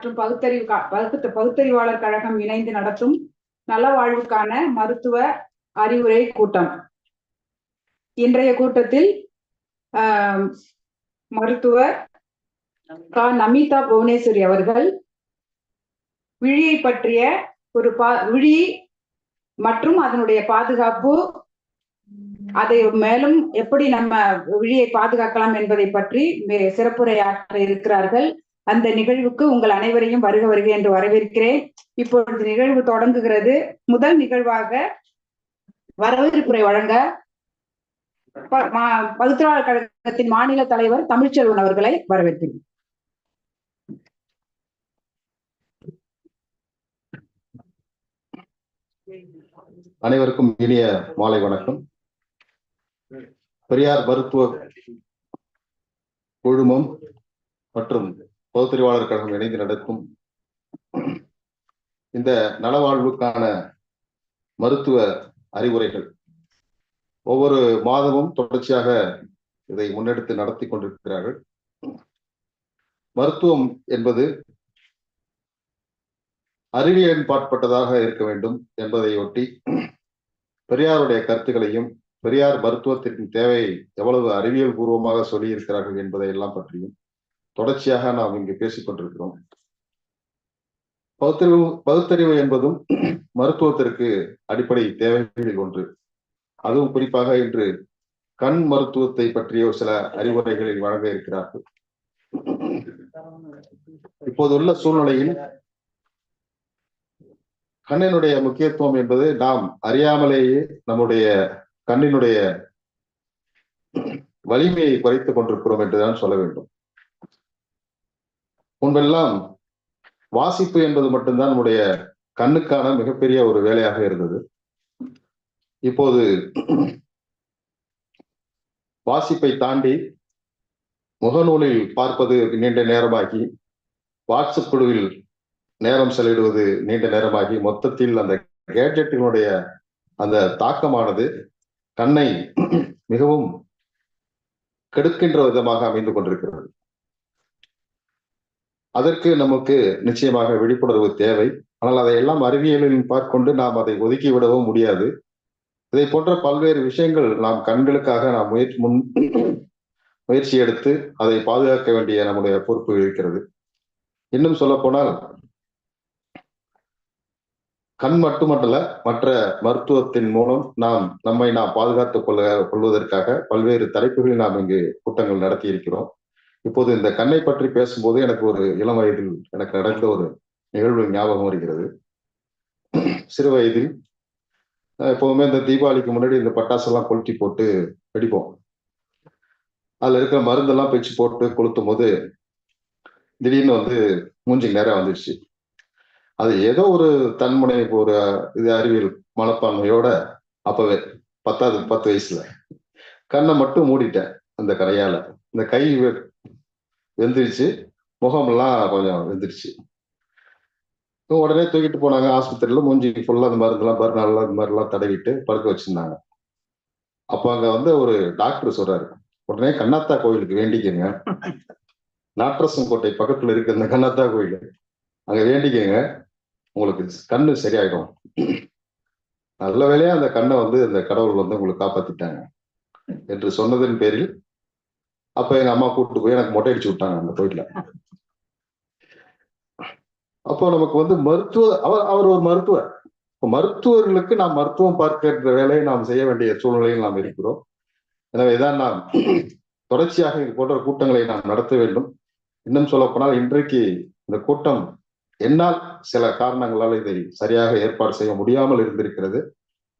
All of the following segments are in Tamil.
மற்றும் பகுத்தறிவு பகுத்த பகுத்தறிவாளர் கழகம் இணைந்து நடத்தும் நல வாழ்வுக்கான மருத்துவ அறிவுரை கூட்டம். இன்றைய கூட்டத்தில் மருத்துவர் கா. நமிதா புவனேஸ்வரி அவர்கள் விழியை பற்றிய ஒரு பா விழி மற்றும் அதனுடைய பாதுகாப்பு அதை மேலும் எப்படி நம்ம விழியை பாதுகாக்கலாம் என்பதை பற்றி சிறப்புரையாற்ற இருக்கிறார்கள். அந்த நிகழ்வுக்கு உங்கள் அனைவரையும் வருக வருக என்று வரவேற்கிறேன். இப்பொழுது நிகழ்வு தொடங்குகிறது. முதல் நிகழ்வாக வரவேற்புரை வழங்க ப- மா- கழகத்தின் மாநில தலைவர் தமிழ்ச்செல்வன் அவர்களை வரவேற்கிறேன். அனைவருக்கும் இனிய மாலை வணக்கம். பெரியார் மருத்துவ குழுமம் மற்றும் பகுத்தறிவாளர் கழகம் இணைந்து நடக்கும் இந்த நலவாழ்வுக்கான மருத்துவ அறிவுரைகள். ஒவ்வொரு மாதமும் தொடர்ச்சியாக இதை முன்னெடுத்து நடத்தி கொண்டிருக்கிறார்கள். மருத்துவம் என்பது அறிவியலின் பாட்பட்டதாக இருக்க வேண்டும் என்பதையொட்டி பெரியாருடைய கருத்துக்களையும் பெரியார் மருத்துவத்திற்கு தேவை எவ்வளவு அறிவியல் பூர்வமாக சொல்லியிருக்கிறார்கள் என்பதை எல்லாம் பற்றியும் தொடர்ச்சியாக நாம் இங்கு பேசிக் கொண்டிருக்கிறோம். பகுத்தறிவு பகுத்தறிவு என்பதும் மருத்துவத்திற்கு அடிப்படை தேவைகளில் ஒன்று. அதுவும் குறிப்பாக இன்று கண் மருத்துவத்தை பற்றிய ஒரு சில அறிவுரைகளை வழங்க இருக்கிறார்கள். இப்போதுள்ள சூழ்நிலையில் கண்ணினுடைய முக்கியத்துவம் என்பது நாம் அறியாமலேயே நம்முடைய கண்ணினுடைய வலிமையை குறைத்துக் கொண்டிருக்கிறோம் என்றுதான் சொல்ல வேண்டும். முன்பெல்லாம் வாசிப்பு என்பது மட்டும்தான் நம்முடைய கண்ணுக்கான மிகப்பெரிய ஒரு வேலையாக இருந்தது. இப்போது வாசிப்பை தாண்டி முகநூலில் பார்ப்பது நீண்ட நேரமாகி வாட்ஸ்அப் குழுவில் நேரம் செலவிடுவது நீண்ட நேரமாகி மொத்தத்தில் அந்த கேட்ஜெட்டினுடைய அந்த தாக்கமானது கண்ணை மிகவும் கெடுக்கின்ற விதமாக அமைந்து கொண்டிருக்கிறது. அதற்கு நமக்கு நிச்சயமாக விழிப்புணர்வு தேவை. ஆனால் அதையெல்லாம் அறிவியலில் பார்க்கொண்டு நாம் அதை ஒதுக்கி விடவும் முடியாது. இதை போன்ற பல்வேறு விஷயங்கள் நாம் கண்களுக்காக நாம் முயற்சி முன் முயற்சி எடுத்து அதை பாதுகாக்க வேண்டிய நம்முடைய பொறுப்பு இருக்கிறது. இன்னும் சொல்ல போனால் கண் மட்டுமல்ல மற்ற மருத்துவத்தின் மூலம் நாம் நம்மை நாம் பாதுகாத்துக் கொள்ள கொள்வதற்காக பல்வேறு தலைப்புகளில் நாம் இங்கு கூட்டங்கள் நடத்தி இருக்கிறோம் இப்போது இந்த கண்ணை பற்றி பேசும்போது எனக்கு ஒரு இளம் வயதில் எனக்கு நடந்த ஒரு நிகழ்வு ஞாபகம் வருகிறது. சிறு வயதில் அஹ், இந்த தீபாவளிக்கு முன்னாடி இந்த பட்டாசெல்லாம் கொளுத்தி போட்டு வெடிப்போம். அதில் இருக்கிற மருந்தெல்லாம் பிச்சு போட்டு கொளுத்தும் போது திடீர்னு வந்து மூஞ்சிக்கு நேரம் வந்துடுச்சு அது ஏதோ ஒரு தன்முனை ஒரு இது அறிவியல் மனப்பான்மையோட அப்பவே பத்தாவது பத்து வயசுல கண்ணை மட்டும் மூடிட்டேன் அந்த கரையால. இந்த கை வெந்துருச்சு முகமெல்லாம் கொஞ்சம் வெந்துருச்சு உடனே தூக்கிட்டு போனாங்க ஆஸ்பத்திரியில மூஞ்சி ஃபுல்லாக அந்த மருந்தெல்லாம் பர்னால இந்த மாதிரிலாம் தடவிட்டு படுக்க வச்சிருந்தாங்க. அப்போ அங்கே வந்து ஒரு டாக்டர் சொல்றாரு உடனே கண்ணாத்தா கோயிலுக்கு வேண்டிக்கங்க. நாட்டரசன் கோட்டை பக்கத்தில் இருக்க இந்த கண்ணாத்தா கோயில். அங்கே வேண்டிக்கங்க. உங்களுக்கு கண்ணு சரியாயிடும். நல்ல வேலையாக அந்த கண்ணை வந்து அந்த கடவுள் வந்து உங்களுக்கு காப்பாத்திட்டாங்க. என்று சொன்னதன் பேரில் அப்ப எங்க அம்மா கூப்பிட்டு போய் எனக்கு மொட்டை அடிச்சு விட்டாங்க அந்த கோயில்ல. அப்போ நமக்கு வந்து மருத்துவ அவர் அவர் ஒரு மருத்துவர். மருத்துவர்களுக்கு நாம் மருத்துவம் பார்க்கின்ற வேலையை நாம் செய்ய வேண்டிய சூழ்நிலையில் நாம் இருக்கிறோம். எனவே தான் நாம் தொடர்ச்சியாக இது போன்ற கூட்டங்களை நாம் நடத்த வேண்டும். இன்னும் சொல்ல போனால் இன்றைக்கு இந்த கூட்டம் என்னால் சில காரணங்களால் இதை சரியாக ஏற்பாடு செய்ய முடியாமல் இருந்திருக்கிறது.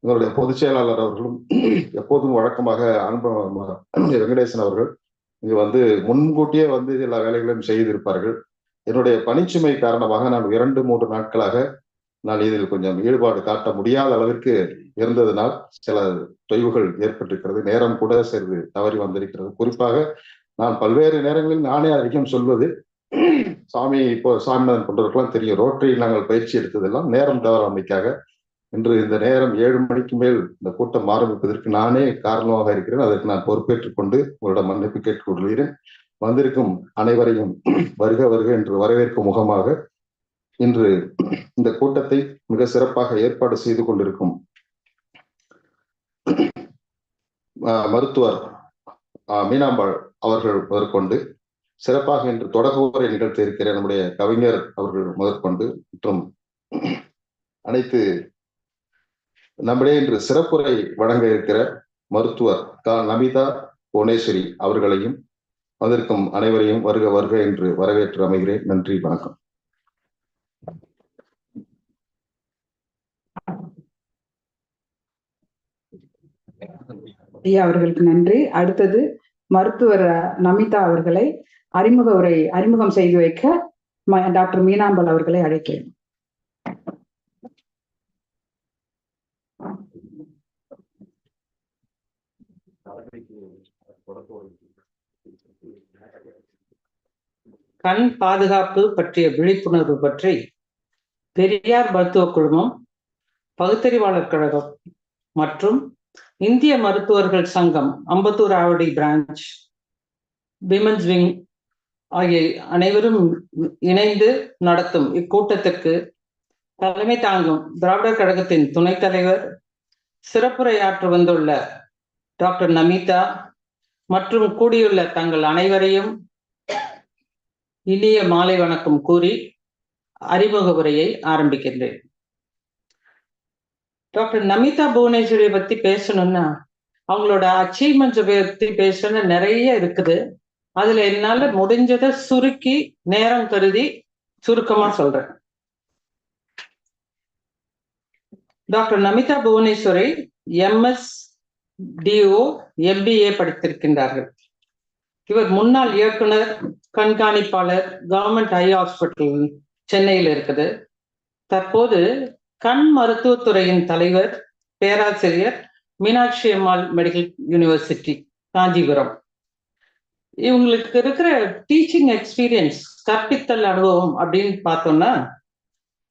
எங்களுடைய பொதுச் செயலாளர் அவர்களும் எப்போதும் வழக்கமாக அனுபவம் வெங்கடேசன் அவர்கள் இங்கு வந்து முன்கூட்டியே வந்து எல்லா வேலைகளையும் செய்திருப்பார்கள். என்னுடைய பணிச்சுமை காரணமாக நான் இரண்டு மூன்று நாட்களாக நான் இதில் கொஞ்சம் ஈடுபாடு காட்ட முடியாத அளவிற்கு இருந்ததனால் சில தொய்வுகள் ஏற்பட்டிருக்கிறது. நேரம் கூட சிறிது தவறி வந்திருக்கிறது. குறிப்பாக நான் பல்வேறு நேரங்களில் நானே அதிகம் சொல்வது சாமி இப்போ சாமிநாதன் போன்றவர்களாம் தெரியும். ரோட்டரியில் நாங்கள் பயிற்சி எடுத்ததெல்லாம் நேரம் தவறாமைக்காக இன்று இந்த நேரம் ஏழு மணிக்கு மேல் இந்த கூட்டம் ஆரம்பிப்பதற்கு நானே காரணமாக இருக்கிறேன். அதற்கு நான் பொறுப்பேற்றுக் கொண்டு உங்களிடம் மன்னிப்பு கேட்டுக்கொள்கிறேன். வந்திருக்கும் அனைவரையும் வருக வருக என்று வரவேற்கும் முகமாக இன்று இந்த கூட்டத்தை மிக சிறப்பாக ஏற்பாடு செய்து கொண்டிருக்கும் மருத்துவர் மீனாம்பாள் அவர்கள் முதற்கொண்டு சிறப்பாக இன்று தொடக்க உரை நிகழ்த்த இருக்கிற நம்முடைய கவிஞர் அவர்கள் முதற்கொண்டு மற்றும் அனைத்து நம்முடைய இன்று சிறப்புரை வழங்க இருக்கிற மருத்துவர் க. நமிதா புவனேஸ்வரி அவர்களையும் வந்திருக்கும் அனைவரையும் வருக வருக என்று வரவேற்று அமைகிறேன். நன்றி வணக்கம். ஐயா அவர்களுக்கு நன்றி. அடுத்தது மருத்துவர் நமிதா அவர்களை அறிமுக உரை அறிமுகம் செய்து வைக்க டாக்டர் மீனாம்பல் அவர்களை அழைக்கிறேன். கண் பாதுகாப்பு பற்றிய விழிப்புணர்வு பற்றி பெரியார் மருத்துவ குழுமம் பகுத்தறிவாளர் கழகம் மற்றும் இந்திய மருத்துவர்கள் சங்கம் Ambattur Avadi branch women's wing ஆகிய அனைவரும் இணைந்து நடத்தும் இக்கூட்டத்திற்கு தலைமை தாங்கும் திராவிடர் கழகத்தின் துணைத் தலைவர் சிறப்புரையாற்ற வந்துள்ள டாக்டர் நமிதா மற்றும் கூடியுள்ள தங்கள் அனைவரையும் இனிய மாலை வணக்கம் கூறி அறிமுக உரையை ஆரம்பிக்கின்றேன். டாக்டர் நமிதா புவனேஸ்வரியை பத்தி பேசணும்னா அவங்களோட அச்சீவ்மெண்ட்ஸ் பத்தி பேசணும்னு நிறைய இருக்குது. அதுல என்னால முடிஞ்சதை சுருக்கி நேரம் கருதி சுருக்கமா சொல்றேன். Doctor Namitha Bhuvaneswari MS DO MBA படித்திருக்கின்றார்கள். இவர் முன்னாள் இயக்குனர் கண்காணிப்பாளர் கவர்மெண்ட் ஐ ஹாஸ்பிட்டல் சென்னையில் இருக்குது. தற்போது கண் மருத்துவத்துறையின் தலைவர் பேராசிரியர் மீனாட்சி அம்மாள் மெடிக்கல் யூனிவர்சிட்டி காஞ்சிபுரம். இவங்களுக்கு இருக்கிற டீச்சிங் எக்ஸ்பீரியன்ஸ் கற்பித்தல் அனுபவம் அப்படின்னு பார்த்தோம்னா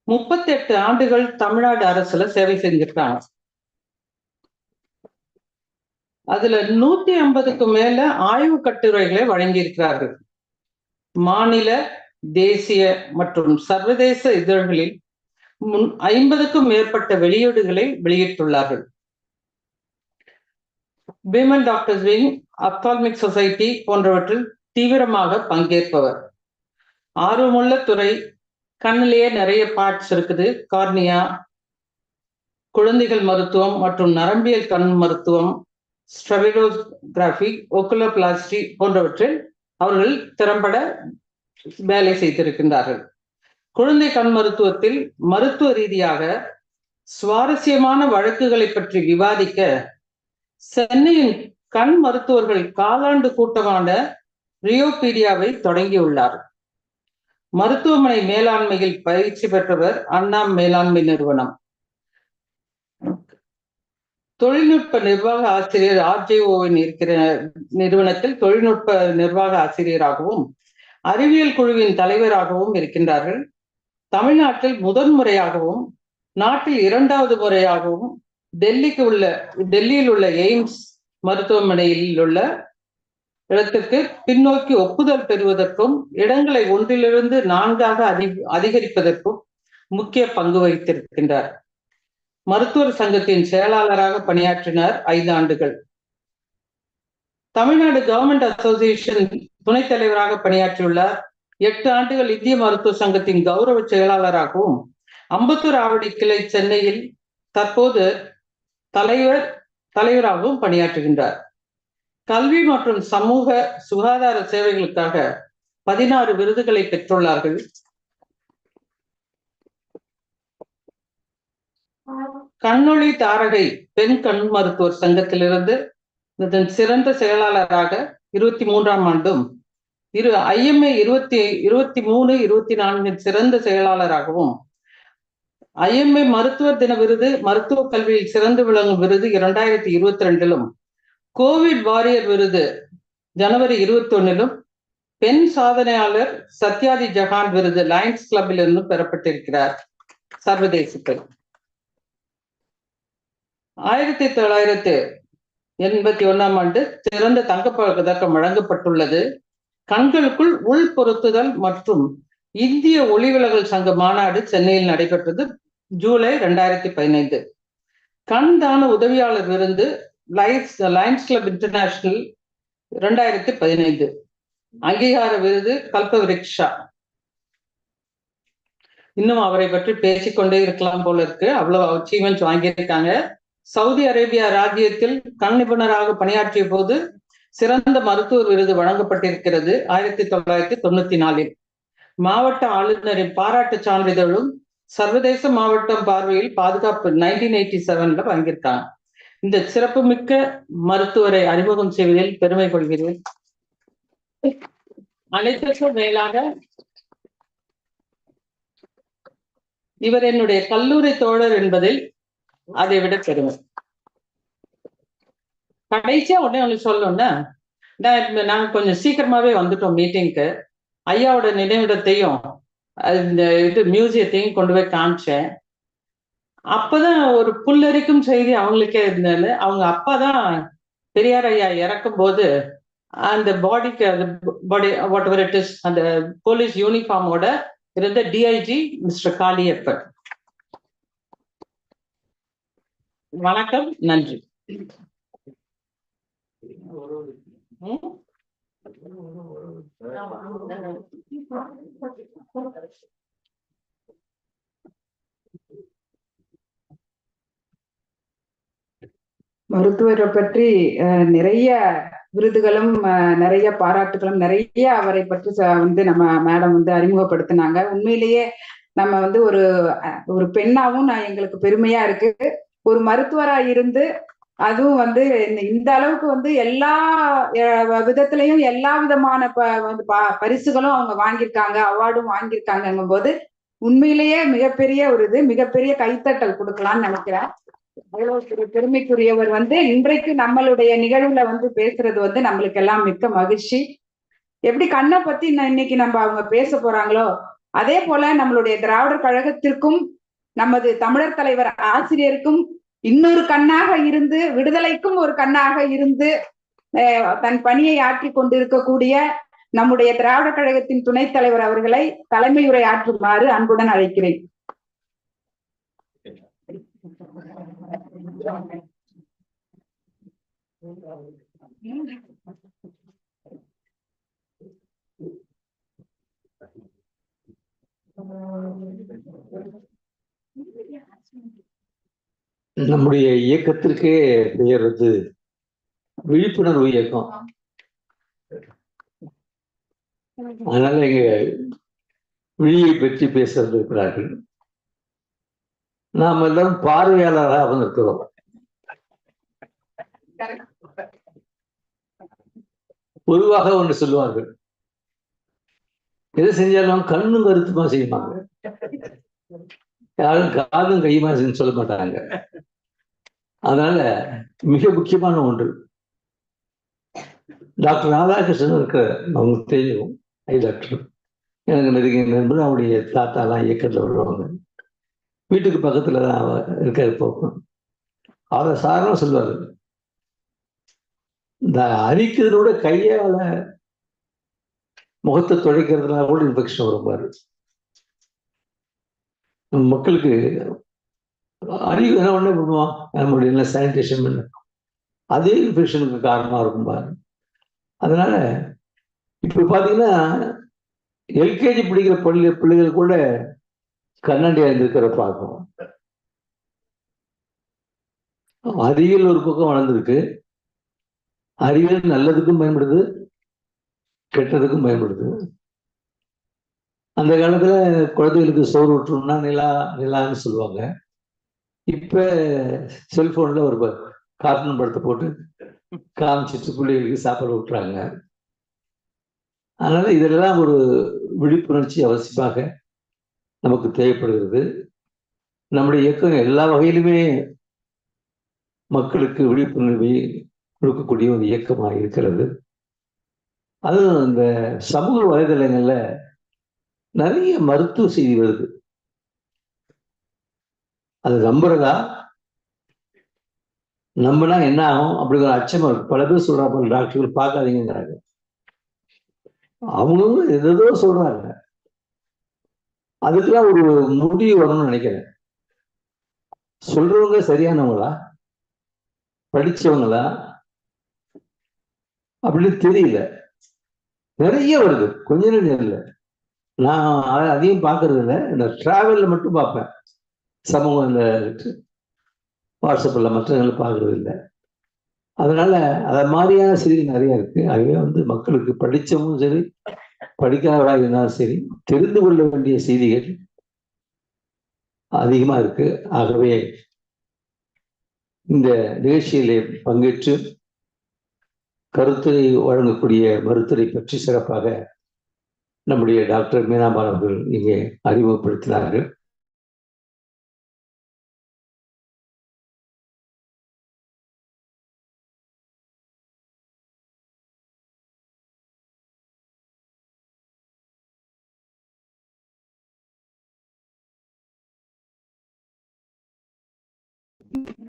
முப்பத்தெட்டு ஆண்டுகள் தமிழ்நாடு அரசுல சேவை செஞ்சிருக்காங்க. அதுல நூத்தி ஐம்பதுக்கு மேல ஆய்வு கட்டுரைகளை வழங்கியிருக்கிறார்கள். மாநில தேசிய மற்றும் சர்வதேச இதழ்களில் முன் ஐம்பதுக்கும் மேற்பட்ட வெளியீடுகளை வெளியிட்டுள்ளார்கள். Women doctors wing ophthalmic society போன்றவற்றில் தீவிரமாக பங்கேற்பவர். ஆர்வமுள்ள துறை கண்ணிலேயே நிறைய பார்ட்ஸ் இருக்குது. கார்னியா குழந்தைகள் மருத்துவம் மற்றும் நரம்பியல் கண் மருத்துவம் ஸ்ட்ரபிடோகிராஃபி ஒக்குலோபிளாஸ்டி போன்றவற்றில் அவர்கள் திறம்பட வேலை செய்திருக்கின்றார்கள். குழந்தை கண் மருத்துவத்தில் மருத்துவ ரீதியாக சுவாரஸ்யமான வழக்குகளை பற்றி விவாதிக்க சென்னையின் கண் மருத்துவர்கள் காலாண்டு கூட்டமான ரியோபீடியாவை தொடங்கியுள்ளார். மருத்துவமனை மேலாண்மையில் பயிற்சி பெற்றவர் அண்ணா மேலாண்மை நிறுவனம். தொழில்நுட்ப நிர்வாக ஆசிரியர் ஆர்ஜேஓவின் இருக்கிற நிறுவனத்தில் தொழில்நுட்ப நிர்வாக ஆசிரியராகவும் அறிவியல் குழுவின் தலைவராகவும் இருக்கின்றார்கள். தமிழ்நாட்டில் முதன் முறையாகவும் நாட்டில் இரண்டாவது முறையாகவும் டெல்லிக்கு உள்ள டெல்லியில் உள்ள எய்ம்ஸ் மருத்துவமனையில் உள்ள இடத்திற்கு பின்னோக்கி ஒப்புதல் பெறுவதற்கும் இடங்களை ஒன்றிலிருந்து நான்காக அதி அதிகரிப்பதற்கும் முக்கிய பங்கு வகித்திருக்கின்றார். மருத்துவர் சங்கத்தின் செயலாளராக பணியாற்றினார் ஐந்து ஆண்டுகள். தமிழ்நாடு கவர்மெண்ட் அசோசியேஷன் துணைத் தலைவராக பணியாற்றியுள்ளார். எட்டு ஆண்டுகள் இந்திய மருத்துவ சங்கத்தின் கௌரவ செயலாளராகவும் அம்பத்தூர் ஆவடி கிளை சென்னையில் தற்போது தலைவர் தலைவராகவும் பணியாற்றுகின்றார். கல்வி மற்றும் சமூக சுகாதார சேவைகளுக்காக பதினாறு விருதுகளை பெற்றுள்ளார்கள். கண்ணொளி தாரகை பெண் கண் மருத்துவர் சங்கத்திலிருந்து இதன் சிறந்த செயலாளராக இருபத்தி மூன்றாம் ஆண்டும் இரு ஐஎம்ஏ இருபத்தி இருபத்தி மூணு இருபத்தி நான்கின் சிறந்த செயலாளராகவும் ஐஎம்ஏ மருத்துவர் தின விருது மருத்துவ கல்வியில் சிறந்து விளங்கும் விருது இரண்டாயிரத்தி இருபத்தி ரெண்டிலும் கோவிட் வாரியர் விருது ஜனவரி இருபத்தி ஒன்னிலும் பெண் சாதனையாளர் சத்யாதி ஜஹான் விருது லயன்ஸ் கிளப்பில் இருந்தும் பெறப்பட்டிருக்கிறார் சர்வதேசத்தில் ஆயிரத்தி தொள்ளாயிரத்து எண்பத்தி ஒன்னாம் ஆண்டு சிறந்த தங்கப்பதக்கம் வழங்கப்பட்டுள்ளது. கண்களுக்குள் உள் பொருத்துதல் மற்றும் இந்திய ஒளிவிலகல் சங்க மாநாடு சென்னையில் நடைபெற்றது ஜூலை ரெண்டாயிரத்தி பதினைந்து. கண் தான உதவியாளர் விருந்து லைன்ஸ் லயன்ஸ் கிளப் இன்டர்நேஷனல் ரெண்டாயிரத்தி பதினைந்து. அங்கீகார விருது கல்பவிருக்ஷா. இன்னும் அவரை பற்றி பேசிக்கொண்டே இருக்கலாம் போல இருக்கு. அவ்வளவு அச்சீவ்மெண்ட்ஸ் வாங்கியிருக்காங்க. சவுதி அரேபியா ராஜ்யத்தில் கண் நிபுணராக பணியாற்றிய போது சிறந்த மருத்துவர் விருது வழங்கப்பட்டிருக்கிறது ஆயிரத்தி தொள்ளாயிரத்தி தொண்ணூத்தி நாலில். மாவட்ட ஆளுநரின் பாராட்டு சான்றிதழும் சர்வதேச மாவட்டம் பார்வையில் பாதுகாப்பு நைன்டீன் எயிட்டி செவன்ல வாங்கியிருக்காங்க இந்த சிறப்புமிக்க மருத்துவரை அறிமுகம் செய்வதில் பெருமை கொள்கிறேன். அனைத்திற்கும் மேலாக இவர் என்னுடைய கல்லூரி தோழர் என்பதில் அதை விட பெருமை. கடைசியா உடனே ஒண்ணு சொல்லணும்னா நான் நாங்க கொஞ்சம் சீக்கிரமாவே வந்துட்டோம் மீட்டிங்க்கு. ஐயாவோட நினைவிடத்தையும் இந்த இது மியூசியத்தையும் கொண்டு போய் காமிச்சேன். அப்பதான் ஒரு புல்லரிக்கும் செய்தி அவங்களுக்கே இருந்தது. அவங்க அப்பா தான் பெரியார் ஐயா இறக்கும் போது அந்த பாடிக்கு அந்த body whatever it is அந்த போலீஸ் யூனிஃபார்மோட இருந்த டிஐஜி மிஸ்டர் காளியப்பன். வணக்கம் நன்றி. மருத்துவரை பற்றி அஹ், நிறைய விருதுகளும் அஹ், நிறைய பாராட்டுகளும் நிறைய அவரை பற்றி வந்து நம்ம மேடம் வந்து அறிமுகப்படுத்தினாங்க. உண்மையிலேயே நம்ம வந்து ஒரு ஒரு பெண்ணாவும் நான் எங்களுக்கு பெருமையா இருக்கு. ஒரு மருத்துவரா இருந்து அதுவும் வந்து இந்த- இந்த அளவுக்கு வந்து எல்லா அஹ், விதத்திலையும் எல்லா விதமான ப- வந்து ப- பரிசுகளும் அவங்க வாங்கியிருக்காங்க அவார்டும் வாங்கியிருக்காங்கங்கும் போது உண்மையிலேயே மிகப்பெரிய ஒரு இது மிகப்பெரிய கைத்தட்டல் கொடுக்கலாம்னு நினைக்கிறேன். அவ்வளவு பெருமைக்குரியவர் வந்து இன்றைக்கு நம்மளுடைய நிகழ்வுல வந்து பேசுறது வந்து நம்மளுக்கு எல்லாம் மிக்க மகிழ்ச்சி. எப்படி கண்ணை பத்தி இன்னைக்கு நம்ம அவங்க பேச போறாங்களோ அதே போல நம்மளுடைய திராவிடர் கழகத்திற்கும் நமது தமிழர் தலைவர் ஆசிரியருக்கும் இன்னொரு கண்ணாக இருந்து விடுதலைக்கும் ஒரு கண்ணாக இருந்து அஹ், தன் பணியை ஆற்றி கொண்டிருக்கக்கூடிய நம்முடைய திராவிட கழகத்தின் துணைத் தலைவர் அவர்களை தலைமையுரை ஆற்றுமாறு அன்புடன் அழைக்கிறேன். நம்முடைய இயக்கத்திற்கே பெயர் வந்து விழிப்புணர்வு இயக்கம். அதனால எங்க விழியை பற்றி பேச இருக்கிறார்கள். நாம் எல்லாரும் பார்வையாளராக வந்திருக்கிறோம் பொதுவாக ஒன்று சொல்லுவார்கள். எது செஞ்சாலும் கண்ணும் கருத்துமா செய்வாங்க. யாரும் காதும் கையுமா செஞ்சு சொல்ல மாட்டாங்க. அதனால மிக முக்கியமான ஒன்று. டாக்டர் ராதாகிருஷ்ணன் இருக்கிற அவங்களுக்கு தெரியும் ஐ டாக்டர். எனக்கு நெருங்கிய நண்பர் அவருடைய தாத்தாலாம் இயக்கத்தில் வருவாங்க. வீட்டுக்கு பக்கத்தில் தான் இருக்காரு போக்கும் அவரை சாரணம் சொல்வார். இந்த அரிக்கிறதோட கையால முகத்தை துடைக்கிறதுனால கூட இன்ஃபெக்ஷன் வரும் பாரு. மக்களுக்கு அறிவு என்ன உடனே பண்ணுவான் நம்மளுடைய என்ன சானிடேஷன் பண்ண. அதே இன்ஃபெக்ஷனுக்கு காரணமா இருக்கும் பாரு அதனால இப்போ பாத்தீங்கன்னா எல்கேஜி பிடிக்கிற பள்ளி பிள்ளைகள் கூட கண்ணாடியாக இருந்திருக்கிற பார்க்கணும். அறிவியல் ஒரு பக்கம் வளர்ந்துருக்கு. அறிவியல் நல்லதுக்கும் பயன்படுது கெட்டதுக்கும் பயன்படுது. அந்த காலத்துல குழந்தைகளுக்கு சோறு ஊற்றணும்னா நிலா நிலான்னு சொல்லுவாங்க. இப்ப செல்போன்ல ஒரு கார்ட்டூன் படத்தை போட்டு காமிச்சிட்டு பிள்ளைகளுக்கு சாப்பாடு விட்டுறாங்க அதனால இதெல்லாம் ஒரு விழிப்புணர்ச்சி அவசியமாக நமக்கு தேவைப்படுகிறது. நம்முடைய இயக்கம் எல்லா வகையிலுமே மக்களுக்கு விழிப்புணர்வை கொடுக்கக்கூடிய ஒரு இயக்கமாக இருக்கிறது. அதுவும் இந்த சமூக வலைதளங்களில் நிறைய மருத்துவ செய்தி வருது. அது நம்புறதா? நம்பினா என்ன ஆகும்? அப்படிங்கிற அச்சம் இருக்கு. பல பேர் சொல்றாங்க டாக்டர்கள் பார்க்காதீங்கிறாங்க அவங்களும் எதோ சொல்றாங்க. அதுக்கெல்லாம் ஒரு முடிவு வரணும்னு நினைக்கிறேன். சொல்றவங்க சரியானவங்களா? படிச்சவங்களா? அப்படின்னு தெரியல. நிறைய வருது. கொஞ்ச நேரம் இல்லை. நான் அதையும் பார்க்கறது இல்லை இந்த டிராவலில் மட்டும் பார்ப்பேன். சமூகம் இந்த வாட்ஸ்அப்பில் மற்றவங்களை பார்க்கறது இல்லை அதனால அதை மாதிரியான செய்திகள் நிறைய இருக்கு. ஆகவே வந்து மக்களுக்கு படித்தவும் சரி படிக்காதவராக இருந்தாலும் சரி தெரிந்து கொள்ள வேண்டிய செய்திகள் அதிகமா இருக்கு. ஆகவே இந்த நிகழ்ச்சியிலே பங்கேற்று கருத்துரை வழங்கக்கூடிய மருத்துவரை பற்றி சிறப்பாக நம்முடைய டாக்டர் மீனாபால் அவர்கள் இங்கே அறிமுகப்படுத்தினார்கள்.